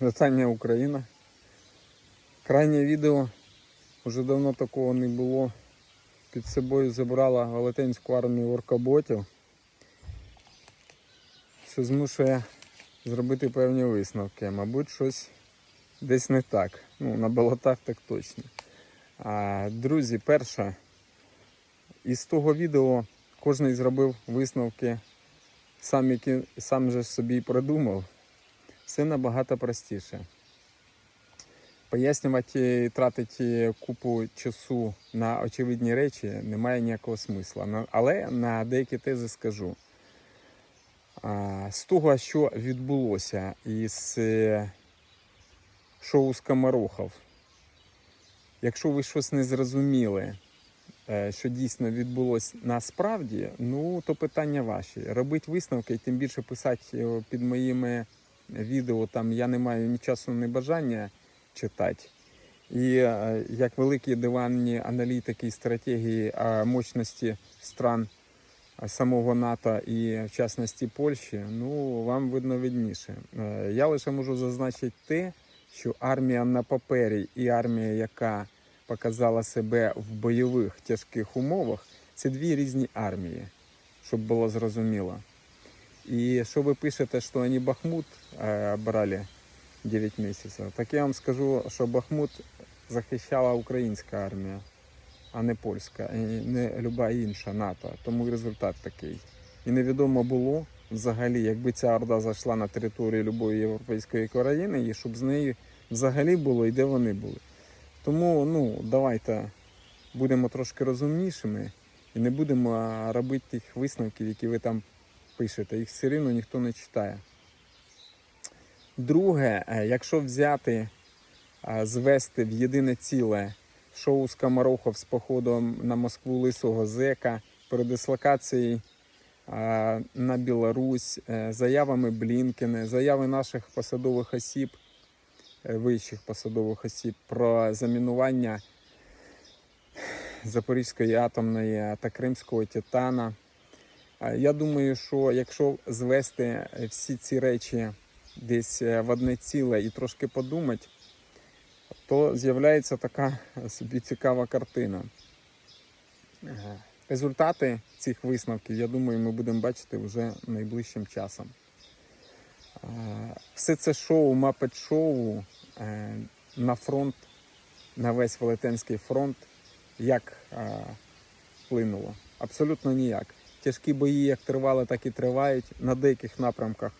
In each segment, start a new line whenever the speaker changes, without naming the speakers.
Вітання Україна. Крайнє відео вже давно такого не було. Під собою забрала Велетенську армію оркоботів, що змушує зробити певні висновки. Мабуть, щось десь не так. Ну, на болотах так точно. А, друзі, перше, із того відео кожен зробив висновки, сам, які, сам же собі придумав все набагато простіше. Пояснювати і тратити купу часу на очевидні речі немає ніякого смисла. Але на деякі тези скажу. З того, що відбулося із е, шоу Скоморохов, якщо ви щось не зрозуміли, е, що дійсно відбулося насправді, ну то питання ваші. Робити висновки, тим більше писати е, під моїми відео, там я не маю ні часу, ні бажання читати. І е, як великі диванні аналітики і стратегії е, мощності стран е, самого НАТО і в частності Польщі, ну вам видно видніше. Е, Я лише можу зазначити те, що армія на папері і армія, яка показала себе в бойових тяжких умовах, це дві різні армії, щоб було зрозуміло. И что вы пишете, что они Бахмут э, брали 9 месяцев, так я вам скажу, що Бахмут захищала українська армія, а не польська, не люба інша НАТО. Тому результат такий. І невідомо було взагалі, якби ця орда зайшла на територію любої європейської країни, і щоб з нею взагалі було і де вони були. Тому ну, давайте будемо трошки розумнішими і не будемо робити тих висновків, які ви там пишете, їх все рівно ніхто не читає. Друге, е, якщо взяти, е, звести в єдине ціле шоу Скоморохов з походом на Москву Лисого Зека, передислокації е, на Білорусь, заявами Блінкена, заяви наших посадових осіб, вищих посадових осіб про замінування Запорізької атомної та Кримського Титана. Е, Я думаю, що якщо звести е, всі ці речі десь е, в одне ціле і трошки подумати, то з'являється така собі цікава картина. Е, Результати цих висновків, я думаю, ми будемо бачити вже найближчим часом. Е, Все це шоу, мапет шоу е, на фронт, на весь Велетенський фронт, як е, вплинуло? Абсолютно ніяк. Тяжкі бої як тривали, так і тривають на деяких напрямках.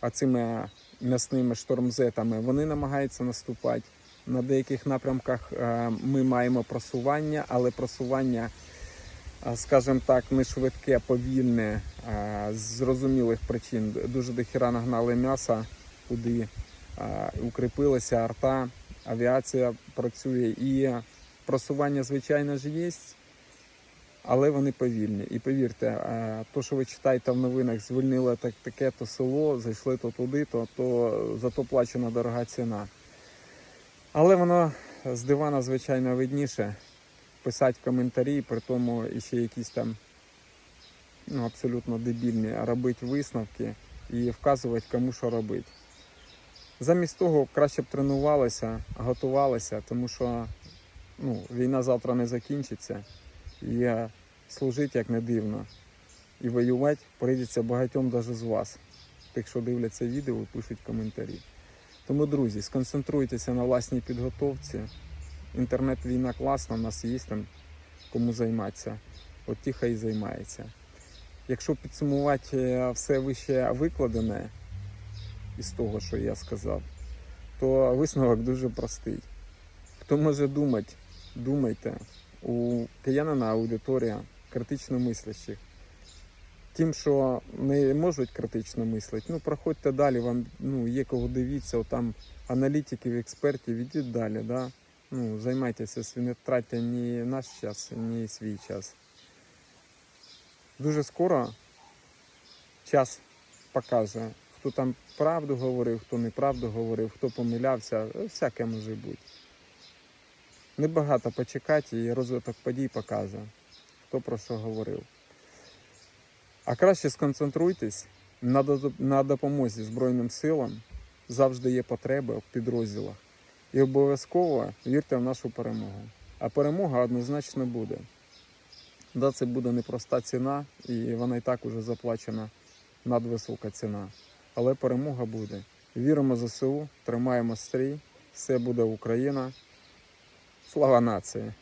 А цими м'ясними штормзетами вони намагаються наступати. На деяких напрямках е, ми маємо просування, але просування, е, скажімо так, не швидке, повільне, е, з зрозумілих причин. Дуже дохіра нагнали м'яса, куди укріпилася арта, авіація працює. І просування, звичайно ж, є. Але вони повільні. І повірте, е, то, що ви читаєте в новинах, звільнили так, таке то село, зайшли то туди, то, то за то плачена дорога ціна. Але воно з дивана, звичайно, видніше. Писати коментарі, при тому ще якісь там ну, абсолютно дебільні, робити висновки і вказувати, кому що робити. Замість того краще б тренувалися, готувалися, тому що ну, війна завтра не закінчиться. І е, служити, як не дивно, і воювати прийдеться багатьом навіть з вас, тих, що дивляться відео і пишуть коментарі. Тому, друзі, сконцентруйтеся на власній підготовці. Інтернет-війна класна, у нас є там кому займатися. От ті хай займається. Якщо підсумувати е, все вище викладене із того, що я сказав, то висновок дуже простий. Хто може думати, думайте. У киянина аудиторія критично мислячих. Тим, що не можуть критично мислити, ну проходьте далі, вам ну, є кого дивіться, там аналітиків, експертів, ідіть далі. Да? Ну, займайтеся, не тратьте ні наш час, ні свій час. Дуже скоро час покаже, хто там правду говорив, хто неправду говорив, хто помилявся, всяке може бути. Небагато почекати і розвиток подій покаже, хто про що говорив. А краще сконцентруйтесь на, до- на допомозі Збройним силам, завжди є потреби в підрозділах. І обов'язково вірте в нашу перемогу. А перемога однозначно буде. Да, це буде непроста ціна, і вона і так уже заплачена надвисока ціна. Але перемога буде. Віримо ЗСУ, тримаємо стрій, все буде Україна. Слава нації!